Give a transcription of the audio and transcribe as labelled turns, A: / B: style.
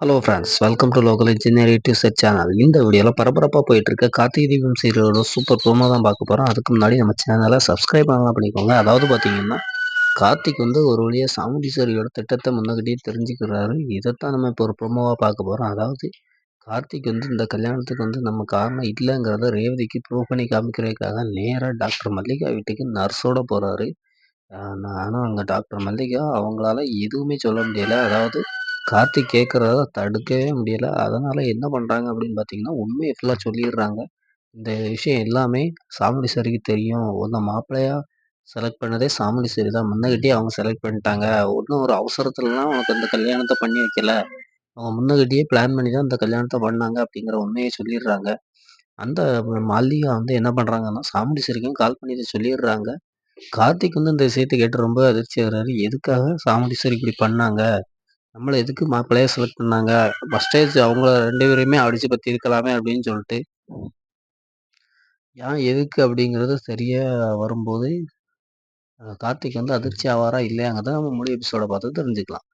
A: Hello friends welcome to local engineer to set channel இந்த வீடியோவில் பரபரப்பாக போயிட்டு இருக்க கார்த்திகை தீபம் சீரியலோட சூப்பர் ப்ரோமோ தான் பார்க்க போகிறோம் அதுக்கு முன்னாடி நம்ம சேனலை சப்ஸ்கிரைப் பண்ணலாம் பண்ணிக்கோங்க. அதாவது பார்த்தீங்கன்னா கார்த்திக் வந்து ஒரு வழியாக சாமுண்டீஸ்வரியோட திட்டத்தை முன்னகிட்டே தெரிஞ்சுக்கிறாரு. இதைத்தான் நம்ம இப்போ ஒரு ப்ரோமோவாக பார்க்க போகிறோம் அதாவது கார்த்திக் வந்து இந்த கல்யாணத்துக்கு வந்து நம்ம காரணம் இல்லைங்கிறத ரேவதிக்கு ப்ரூவ் பண்ணி காமிக்கிறதுக்காக நேராக டாக்டர் மல்லிகா வீட்டுக்கு நர்ஸோட போகிறாரு ஆனால் அங்கே டாக்டர் மல்லிகா. அவங்களால எதுவுமே சொல்ல முடியல. அதாவது கார்த்திக் கேட்குறத தடுக்கவே முடியலை அதனால் என்ன பண்ணுறாங்க அப்படின்னு பார்த்தீங்கன்னா, உண்மையை ஃபுல்லாக சொல்லிடுறாங்க. இந்த விஷயம் எல்லாமே சாமுண்டீஸ்வரிக்கு தெரியும். உன்ன மாப்பிள்ளையாக செலக்ட் பண்ணதே சாமுண்டீஸ்வரி தான். முன்னகிட்டே அவங்க செலக்ட் பண்ணிட்டாங்க. ஒன்றும் ஒரு அவசரத்துலலாம் உனக்கு அந்த கல்யாணத்தை பண்ணி வைக்கல. அவங்க முன்னகட்டியே பிளான் பண்ணி தான் இந்த கல்யாணத்தை பண்ணாங்க அப்படிங்கிற உண்மையை சொல்லிடுறாங்க. அந்த மல்லிகா வந்து என்ன பண்ணுறாங்கன்னா, சாமுண்டீஸ்வரிக்கும் கால் பண்ணி சொல்லிடுறாங்க. கார்த்திக் வந்து இந்த விஷயத்தை கேட்டு ரொம்ப அதிர்ச்சி ஆகிறாரு எதுக்காக சாமுண்டீஸ்வரி இப்படி பண்ணாங்க? நம்மளை எதுக்கு மாப்பிள்ளையா செலக்ட் பண்ணாங்க? ஃபஸ்ட்டேஜ் அவங்கள ரெண்டு பேரையுமே அடிச்சு இருக்கலாமே அப்படின்னு சொல்லிட்டு, ஏன் எதுக்கு அப்படிங்கிறது சரியாக வரும்போது, கார்த்திக் வந்து அதிர்ச்சி ஆவாரா இல்லையாங்கிறத நம்ம முழு எபிசோட பார்த்து தெரிஞ்சுக்கலாம்.